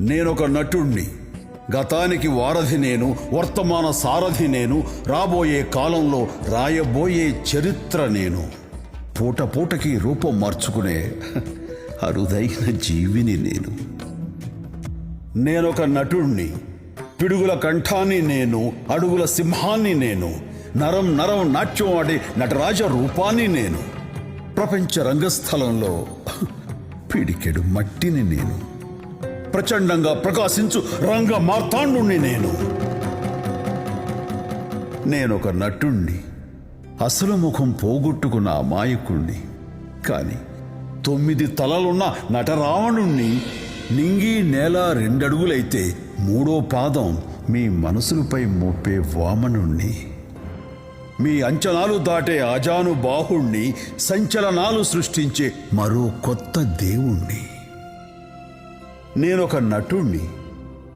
నేనొక నటుణ్ణి. గతానికి వారధి నేను వర్తమాన సారథి నేను రాబోయే కాలంలో రాయబోయే చరిత్ర నేను. పూట పూటకి రూపం మార్చుకునే అరుదైన జీవిని నేను. నేనొక నటుణ్ణి. పిడుగుల కంఠాన్ని నేను అడుగుల సింహాన్ని నేను నరం నరం నాట్యం ఆడే నటరాజ రూపాన్ని నేను. ప్రపంచ రంగస్థలంలో పిడికెడు మట్టిని నేను. ప్రచండంగా ప్రకాశించు రంగ మార్తాండుణ్ణి నేను. నేనొక నటుణ్ణి. అసలు ముఖం పోగొట్టుకున్న అమాయకుణ్ణి. కానీ తొమ్మిది తలలున్న నటరావణుణ్ణి నింగి నేల రెండడుగులైతే మూడో పాదం మీ మనసులపై మోపే వామనుణ్ణి. మీ అంచనాలు దాటే అజాను బాహుణ్ణి సంచలనాలు సృష్టించే మరో కొత్త దేవుణ్ణి. నేనొక నటుణ్ణి